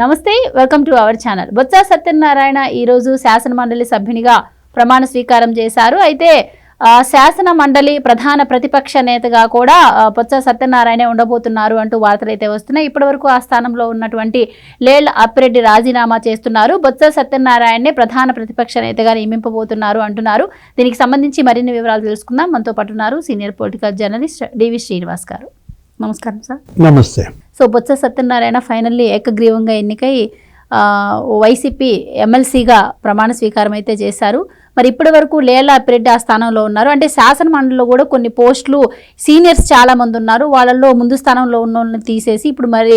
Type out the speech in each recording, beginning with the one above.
నమస్తే welcome to our channel. Botsa Satyanarayana ఈరోజు శాసన మండలి సభ్యునిగా ప్రమాణ స్వీకారం చేశారు. అయితే శాసన మండలి ప్రధాన ప్రతిపక్ష నేతగా కూడా ఆ, బొత్స సత్యనారాయణ ఉండబోతున్నారు అంటూ వార్తలు అయితే వస్తున్నాయి. ఇప్పటివరకు ఆ స్థానంలో ఉన్నటువంటి లేల్ అప్పిరెడ్డి రాజీనామా చేస్తున్నారు. బొత్స సత్యనారాయణనే ప్రధాన ప్రతిపక్ష నేతగా నియమింపబోతున్నారు అంటున్నారు. దీనికి సంబంధించి మరిన్ని వివరాలు తెలుసుకుందాం. మనతో పాటు ఉన్నారు senior political journalist DV Srinivas garu. నమస్కారం సార్. నమస్తే. సో బొత్స సత్యనారాయణ ఫైనల్లీ ఏకగ్రీవంగా ఎన్నికై వైసీపీ ఎమ్మెల్సీగా ప్రమాణ స్వీకారం అయితే చేశారు. మరి ఇప్పటి వరకు లేలా అప్పిరెడ్డి ఆ స్థానంలో ఉన్నారు. అంటే శాసన మండలిలో కూడా కొన్ని పోస్టులు సీనియర్స్ చాలా మంది ఉన్నారు. వాళ్ళల్లో ముందు స్థానంలో ఉన్న వాళ్ళని తీసేసి ఇప్పుడు మరి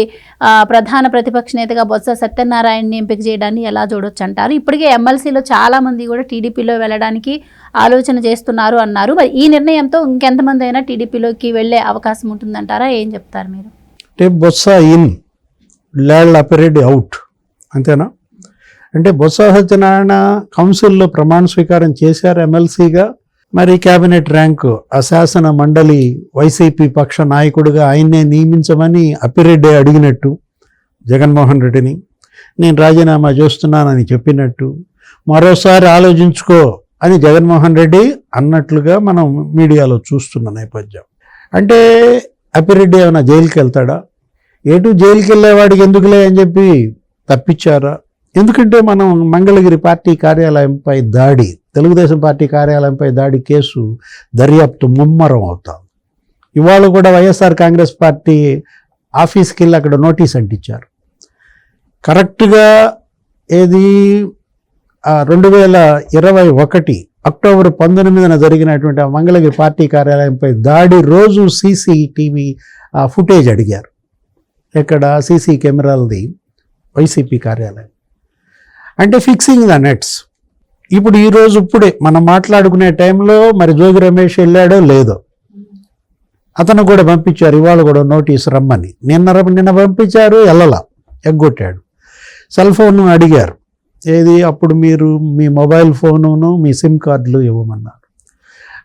ప్రధాన ప్రతిపక్ష నేతగా బొత్స సత్యనారాయణని ఎంపిక చేయడాన్ని ఎలా చూడొచ్చు అంటారు ఇప్పటికే ఎమ్మెల్సీలో చాలా మంది కూడా టీడీపీలో వెళ్ళడానికి ఆలోచన చేస్తున్నారు అన్నారు. మరి ఈ నిర్ణయంతో ఇంకెంతమంది అయినా టీడీపీలోకి వెళ్ళే అవకాశం ఉంటుందంటారా? ఏం చెప్తారు మీరు? అంటే బొత్స ఇన్ లేళ్ళ అపిరెడ్డి అవుట్. అంతేనా? అంటే బొత్స సత్యనారాయణ కౌన్సిల్లో ప్రమాణ స్వీకారం చేశారు ఎమ్మెల్సీగా. మరి కేబినెట్ ర్యాంకు ఆ శాసన మండలి వైసీపీ పక్ష నాయకుడిగా ఆయన్నే నియమించమని అప్పిరెడ్డి అడిగినట్టు జగన్మోహన్ రెడ్డిని. నేను రాజీనామా చేస్తున్నానని చెప్పినట్టు. మరోసారి ఆలోచించుకో అని జగన్మోహన్ రెడ్డి అన్నట్లుగా మనం మీడియాలో చూస్తున్న నేపథ్యం. అంటే అప్పిరెడ్డి ఏమైనా జైలుకి వెళ్తాడా ఎటు జైలుకి వెళ్ళేవాడికి ఎందుకులే అని చెప్పి తప్పించారా? ఎందుకంటే మనం మంగళగిరి పార్టీ కార్యాలయంపై దాడి తెలుగుదేశం పార్టీ కార్యాలయంపై దాడి కేసు దర్యాప్తు ముమ్మరం అవుతాం. ఇవాళ కూడా వైఎస్ఆర్ కాంగ్రెస్ పార్టీ ఆఫీస్కి వెళ్ళి అక్కడ నోటీస్ అంటించారు. కరెక్ట్గా ఏది రెండు వేల ఇరవై ఒకటి అక్టోబర్ పంతొమ్మిదిన జరిగినటువంటి ఆ మంగళగిరి పార్టీ కార్యాలయంపై దాడి రోజు సీసీటీవీ ఫుటేజ్ అడిగారు. ఎక్కడ సీసీ కెమెరాలది వైసీపీ కార్యాలయం. అంటే ఫిక్సింగ్ ద నెట్స్ ఇప్పుడు ఈరోజు ఇప్పుడే మనం మాట్లాడుకునే టైంలో మరి జోగి రమేష్ వెళ్ళాడో లేదో? అతను కూడా పంపించారు ఇవాళ కూడా నోటీస్ రమ్మని. నిన్న నిన్న పంపించారు ఎల్లల ఎగ్గొట్టాడు. సెల్ ఫోన్ అడిగారు. ఏది? అప్పుడు మీరు మీ మొబైల్ ఫోనును మీ సిమ్ కార్డులు ఇవ్వమన్నారు.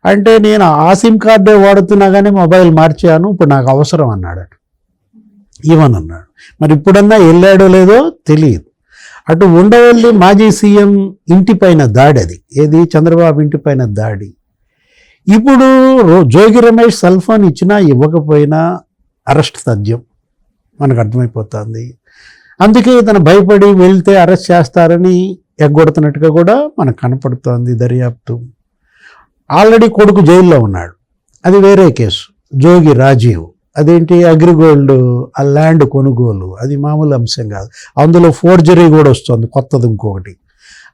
అంటే నేను ఆ సిమ్ కార్డే వాడుతున్నా కానీ మొబైల్ మార్చాను ఇప్పుడు నాకు అవసరం అన్నాడు. ఇవ్వనన్నాడు. మరి ఇప్పుడన్నా వెళ్ళాడో లేదో తెలియదు. అటు ఉండవల్లి మాజీ సీఎం ఇంటిపైన దాడి అది. ఏది? చంద్రబాబు ఇంటిపైన దాడి. ఇప్పుడు రో- జోగి రమేష్ సెల్ ఫోన్ ఇచ్చినా ఇవ్వకపోయినా అరెస్ట్ తథ్యం మనకు అర్థమైపోతుంది. అందుకే ఇతను భయపడి వెళ్తే అరెస్ట్ చేస్తారని ఎగ్గొడుతున్నట్టుగా కూడా మనకు కనపడుతోంది దర్యాప్తు. ఆల్రెడీ కొడుకు జైల్లో ఉన్నాడు. అది వేరే కేసు. జోగి రాజీవ్. అదేంటి? అగ్రిగోల్డ్ ఆ ల్యాండ్ కొనుగోలు. అది మామూలు అంశం కాదు. అందులో ఫోర్జరీ కూడా వస్తుంది కొత్తది ఇంకొకటి.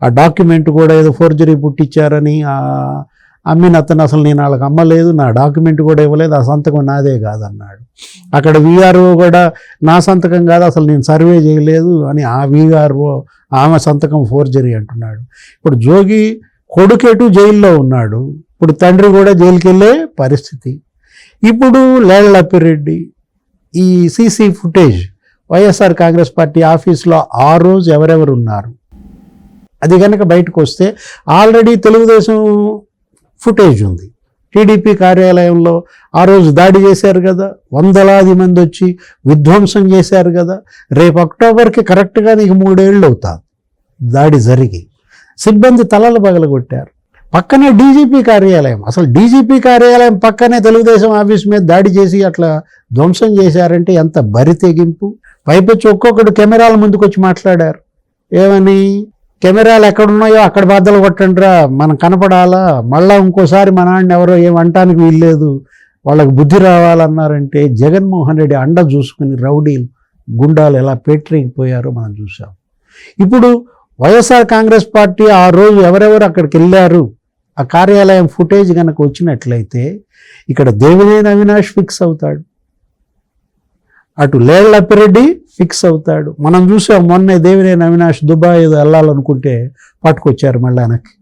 ఆ డాక్యుమెంట్ కూడా ఏదో ఫోర్జరీ పుట్టించారని ఆ అమ్మిన అతను అసలు నేను వాళ్ళకి అమ్మలేదు నా డాక్యుమెంట్ కూడా ఇవ్వలేదు ఆ సంతకం నాదే కాదన్నాడు. అక్కడ విఆర్ఓ కూడా నా సంతకం కాదు అసలు నేను సర్వే చేయలేదు అని ఆ విఆర్ఓ ఆమె సంతకం ఫోర్జరీ అంటున్నాడు. ఇప్పుడు జోగి కొడుకెటు జైల్లో ఉన్నాడు ఇప్పుడు తండ్రి కూడా జైలుకి వెళ్ళే పరిస్థితి. ఇప్పుడు లేళ్ళప్పిరెడ్డి ఈ CC footage YSR Congress party ఆఫీస్లో ఆ రోజు ఎవరెవరు ఉన్నారు? అది కనుక బయటకు వస్తే ఆల్రెడీ తెలుగుదేశం ఫుటేజ్ ఉంది. టీడీపీ కార్యాలయంలో ఆ రోజు దాడి చేశారు కదా వందలాది మంది వచ్చి విధ్వంసం చేశారు కదా రేపు అక్టోబర్కి కరెక్ట్గా నీకు మూడేళ్ళు అవుతా దాడి జరిగి సిబ్బంది తలలు పగలగొట్టారు. పక్కనే డీజీపీ కార్యాలయం. అసలు డీజీపీ కార్యాలయం పక్కనే తెలుగుదేశం ఆఫీస్ మీద దాడి చేసి అట్లా ధ్వంసం చేశారంటే ఎంత బరి తెగింపు? పైపొచ్చి ఒక్కొక్కడు కెమెరాల ముందుకొచ్చి మాట్లాడారు. ఏమని? కెమెరాలు ఎక్కడున్నాయో అక్కడ బద్దలు కొట్టండిరా మనం కనపడాలా? మళ్ళా ఇంకోసారి మా నాన్న ఎవరో ఏమంటానికి వీల్లేదు. వాళ్ళకి బుద్ధి రావాలన్నారంటే జగన్మోహన్ రెడ్డి అండ చూసుకుని రౌడీలు గుండాలు ఎలా పేటరేగిపోయారో మనం చూసాం ఇప్పుడు వైఎస్ఆర్ కాంగ్రెస్ పార్టీ ఆ రోజు ఎవరెవరు అక్కడికి వెళ్ళారు? ఆ కార్యాలయం ఫుటేజ్ కనుక వచ్చినట్లయితే ఇక్కడ దేవినేని అవినాష్ ఫిక్స్ అవుతాడు. అటు లేళ్ళప్పిరెడ్డి ఫిక్స్ అవుతాడు. మనం చూసాం మొన్నే దేవినేని అవినాష్ దుబాయ్ ఏదో వెళ్ళాలనుకుంటే పట్టుకొచ్చారు మళ్ళీ వెనక్కి.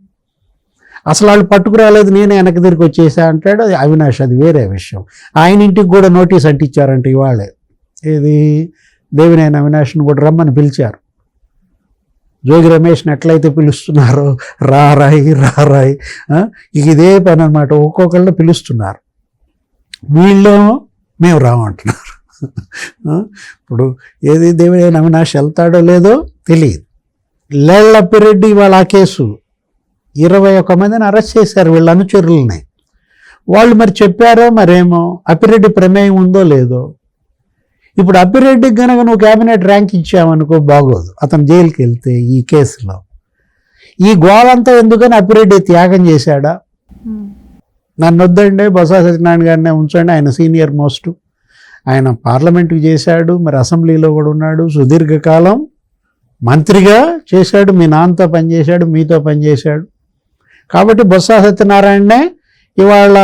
అసలు వాళ్ళు పట్టుకురాలేదు నేనే వెనక్కి తిరిగి వచ్చేసా అంటాడు. అది అవినాష్ అది వేరే విషయం. ఆయన ఇంటికి కూడా నోటీస్ అంటించారంట ఇవాళే. ఇది దేవినేని అవినాష్ని కూడా రమ్మని పిలిచారు. జోగి రమేష్ని ఎట్లయితే పిలుస్తున్నారో రా రాయి రా ఇదే పని అనమాట ఒక్కొక్కళ్ళు పిలుస్తున్నారు. వీళ్ళు మేము రామంటున్నారు ఇప్పుడు ఏది దేవుడు అవినాశ వెళ్తాడో లేదో తెలియదు. లేళ్ళప్పిరెడ్డి వాళ్ళ ఆ కేసు. ఇరవై ఒక మందిని అరెస్ట్ చేశారు వీళ్ళ అనుచరులని. వాళ్ళు మరి చెప్పారో మరేమో? అప్పిరెడ్డి ప్రమేయం ఉందో లేదో? ఇప్పుడు అప్పిరెడ్డికి గనక నువ్వు క్యాబినెట్ ర్యాంక్ ఇచ్చావనుకో బాగోదు. అతను జైలుకి వెళ్తే ఈ కేసులో. ఈ గోలంతా ఎందుకని అప్పిరెడ్డి త్యాగం చేశాడా? నన్ను వద్దండి బొత్స సత్యనారాయణ గారినే ఉంచండి ఆయన సీనియర్ మోస్ట్ ఆయన పార్లమెంట్కి చేశాడు మరి అసెంబ్లీలో కూడా ఉన్నాడు సుదీర్ఘకాలం మంత్రిగా చేశాడు మీ నాన్నతో పనిచేశాడు మీతో పనిచేశాడు. కాబట్టి బొత్స సత్యనారాయణనే ఇవాళ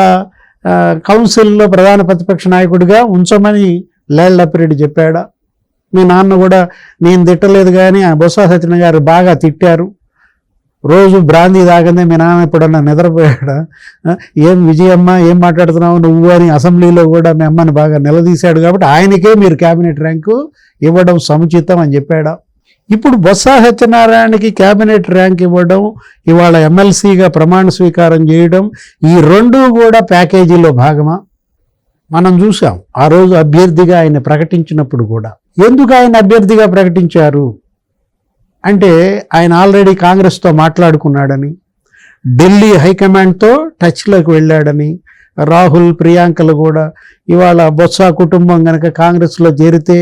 కౌన్సిల్లో ప్రధాన ప్రతిపక్ష నాయకుడిగా ఉంచమని లేళ్ళప్పిరెడ్డి చెప్పాడా? మీ నాన్న కూడా నేను తిట్టలేదు కానీ ఆ బొత్స సత్యనారాయణ గారు బాగా తిట్టారు. రోజు బ్రాందీ తాగందే మీ నాన్న ఎప్పుడన్నా నిద్రపోయాడా? ఏం విజయమ్మ ఏం మాట్లాడుతున్నావు? నువ్వు అని అసెంబ్లీలో కూడా మీ అమ్మని బాగా నిలదీశాడు కాబట్టి ఆయనకే మీరు క్యాబినెట్ ర్యాంకు ఇవ్వడం సముచితం అని చెప్పాడా? ఇప్పుడు బొత్స సత్యనారాయణకి క్యాబినెట్ ర్యాంక్ ఇవ్వడం ఇవాళ ఎమ్మెల్సీగా ప్రమాణ స్వీకారం చేయడం ఈ రెండు కూడా ప్యాకేజీలో భాగమా? మనం చూసాం ఆ రోజు అభ్యర్థిగా ఆయన ప్రకటించినప్పుడు కూడా. ఎందుకు ఆయన అభ్యర్థిగా ప్రకటించారు? అంటే ఆయన ఆల్రెడీ కాంగ్రెస్తో మాట్లాడుకున్నాడని ఢిల్లీ హైకమాండ్తో టచ్లోకి వెళ్ళాడని రాహుల్ ప్రియాంకలు కూడా ఇవాళ బొత్స కుటుంబం కనుక కాంగ్రెస్లో చేరితే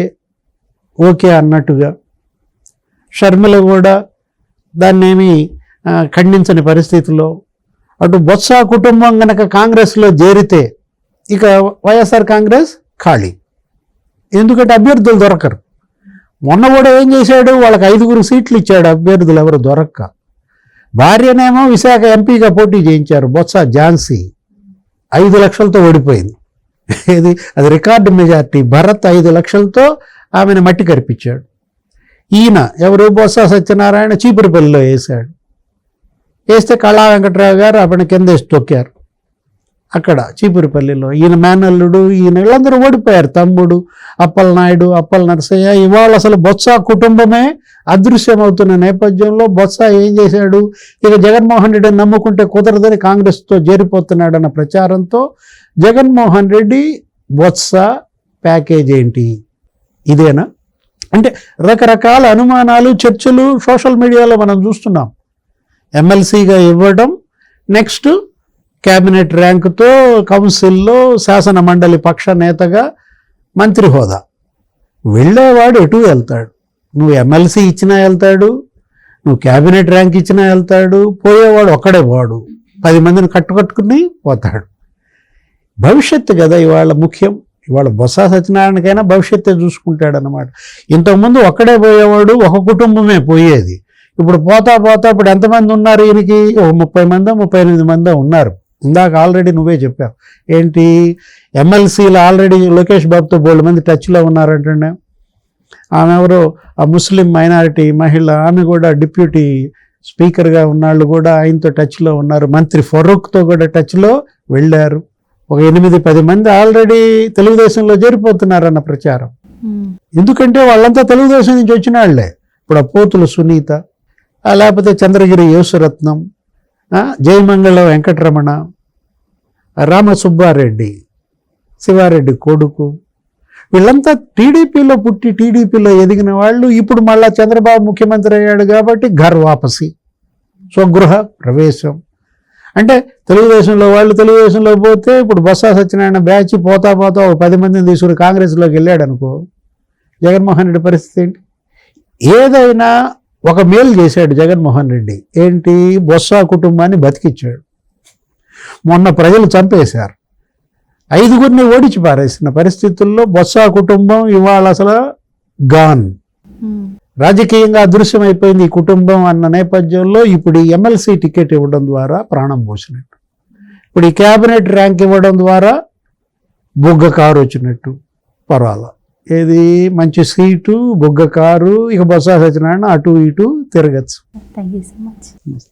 ఓకే అన్నట్టుగా. షర్మిల కూడా దాన్నేమి ఖండించని పరిస్థితిలో అటు బొత్స కుటుంబం కనుక కాంగ్రెస్లో చేరితే ఇక వైఎస్ఆర్ కాంగ్రెస్ ఖాళీ. ఎందుకంటే అభ్యర్థులు దొరకరు. మొన్న కూడా ఏం చేశాడు? వాళ్ళకి ఐదుగురు సీట్లు ఇచ్చాడు. అభ్యర్థులు ఎవరు? దొరక్క. భార్యనేమో విశాఖ ఎంపీగా పోటీ చేయించారు. బొత్స ఝాన్సీ. ఐదు లక్షలతో ఓడిపోయింది. ఇది అది రికార్డు మెజార్టీ. భరత్ ఐదు లక్షలతో ఆమెను మట్టి కరిపించాడు. ఈయన ఎవరు? బొత్స సత్యనారాయణ చీపురుపల్లిలో వేశాడు. వేస్తే కళా వెంకట్రావు గారు ఆమెను కింద వేసి తొక్కారు. అక్కడ చీపురుపల్లిలో. ఈయన మేనల్లుడు ఈయన వీళ్ళందరూ ఓడిపోయారు. తమ్ముడు అప్పల నాయుడు అప్పల నరసయ్య ఇవాళ అసలు బొత్స కుటుంబమే అదృశ్యమవుతున్న నేపథ్యంలో బొత్స ఏం చేశాడు? ఇక జగన్మోహన్ రెడ్డిని నమ్ముకుంటే కుదరదని కాంగ్రెస్తో చేరిపోతున్నాడన్న ప్రచారంతో జగన్మోహన్ రెడ్డి బొత్స ప్యాకేజ్ ఏంటి? ఇదేనా? అంటే రకరకాల అనుమానాలు చర్చలు సోషల్ మీడియాలో మనం చూస్తున్నాం. ఎమ్మెల్సీగా ఇవ్వడం నెక్స్ట్ క్యాబినెట్ ర్యాంకుతో కౌన్సిల్లో శాసన మండలి పక్ష నేతగా మంత్రి హోదా. వెళ్ళేవాడు ఎటు వెళ్తాడు. నువ్వు ఎమ్మెల్సీ ఇచ్చినా వెళ్తాడు నువ్వు క్యాబినెట్ ర్యాంక్ ఇచ్చినా వెళ్తాడు పోయేవాడు ఒక్కడే పోడు పది మందిని కట్టుకట్టుకుని పోతాడు. భవిష్యత్తు కదా ఇవాళ ముఖ్యం. ఇవాళ బొత్స సత్యనారాయణకైనా భవిష్యత్తే చూసుకుంటాడు అనమాట ఇంతకుముందు ఒక్కడే పోయేవాడు ఒక కుటుంబమే పోయేది. ఇప్పుడు పోతా పోతా ఇప్పుడు ఎంతమంది ఉన్నారు ఈయనకి? ఒక ముప్పై మందో ముప్పై ఎనిమిది మందో ఉన్నారు. ఇందాక ఆల్రెడీ నువ్వే చెప్పావు. ఏంటి? ఎమ్మెల్సీలు ఆల్రెడీ లోకేష్ బాబుతో బోల్డ్ మంది టచ్లో ఉన్నారంటే ఆమె ఎవరో? ఆ ముస్లిం మైనారిటీ మహిళ. ఆమె కూడా డిప్యూటీ స్పీకర్గా ఉన్నాళ్ళు కూడా ఆయనతో టచ్లో ఉన్నారు. మంత్రి ఫరూక్తో కూడా టచ్లో వెళ్ళారు. ఒక ఎనిమిది పది మంది ఆల్రెడీ తెలుగుదేశంలో చేరిపోతున్నారన్న ప్రచారం. ఎందుకంటే వాళ్ళంతా తెలుగుదేశం నుంచి వచ్చిన వాళ్ళే. ఇప్పుడు ఆ పోతుల సునీత లేకపోతే చంద్రగిరి యేసురత్నం జయమంగళ వెంకటరమణ రామసుబ్బారెడ్డి శివారెడ్డి కొడుకు. వీళ్ళంతా టీడీపీలో పుట్టి టీడీపీలో ఎదిగిన వాళ్ళు ఇప్పుడు మళ్ళా చంద్రబాబు ముఖ్యమంత్రి అయ్యాడు కాబట్టి ఘర్ వాపసి స్వగృహ ప్రవేశం. అంటే తెలుగుదేశంలో వాళ్ళు తెలుగుదేశంలో పోతే ఇప్పుడు బొత్స సత్యనారాయణ బ్యాచ్ పోతా పోతా ఒక పది మందిని తీసుకుని కాంగ్రెస్లోకి వెళ్ళాడు అనుకో జగన్మోహన్ రెడ్డి పరిస్థితి ఏంటి? ఏదైనా ఒక మేలు చేశాడు జగన్మోహన్ రెడ్డి. ఏంటి? బొత్స కుటుంబాన్ని బతికిచ్చాడు. మొన్న ప్రజలు చంపేశారు. ఐదుగురిని ఓడించి పారేసిన పరిస్థితుల్లో బొత్స కుటుంబం ఇవాళ అసలు గాన్ రాజకీయంగా అదృశ్యమైపోయింది ఈ కుటుంబం అన్న నేపథ్యంలో ఇప్పుడు ఈ ఎమ్మెల్సీ టికెట్ ఇవ్వడం ద్వారా ప్రాణం పోసినట్టు. ఇప్పుడు ఈ క్యాబినెట్ ర్యాంక్ ఇవ్వడం ద్వారా బుగ్గ కారు వచ్చినట్టు. పర్వాలా ఏది? మంచి సీటు బుగ్గ కారు ఇక బొత్స సత్యనారాయణ అటు ఇటు తిరగచ్చు. Thank you so much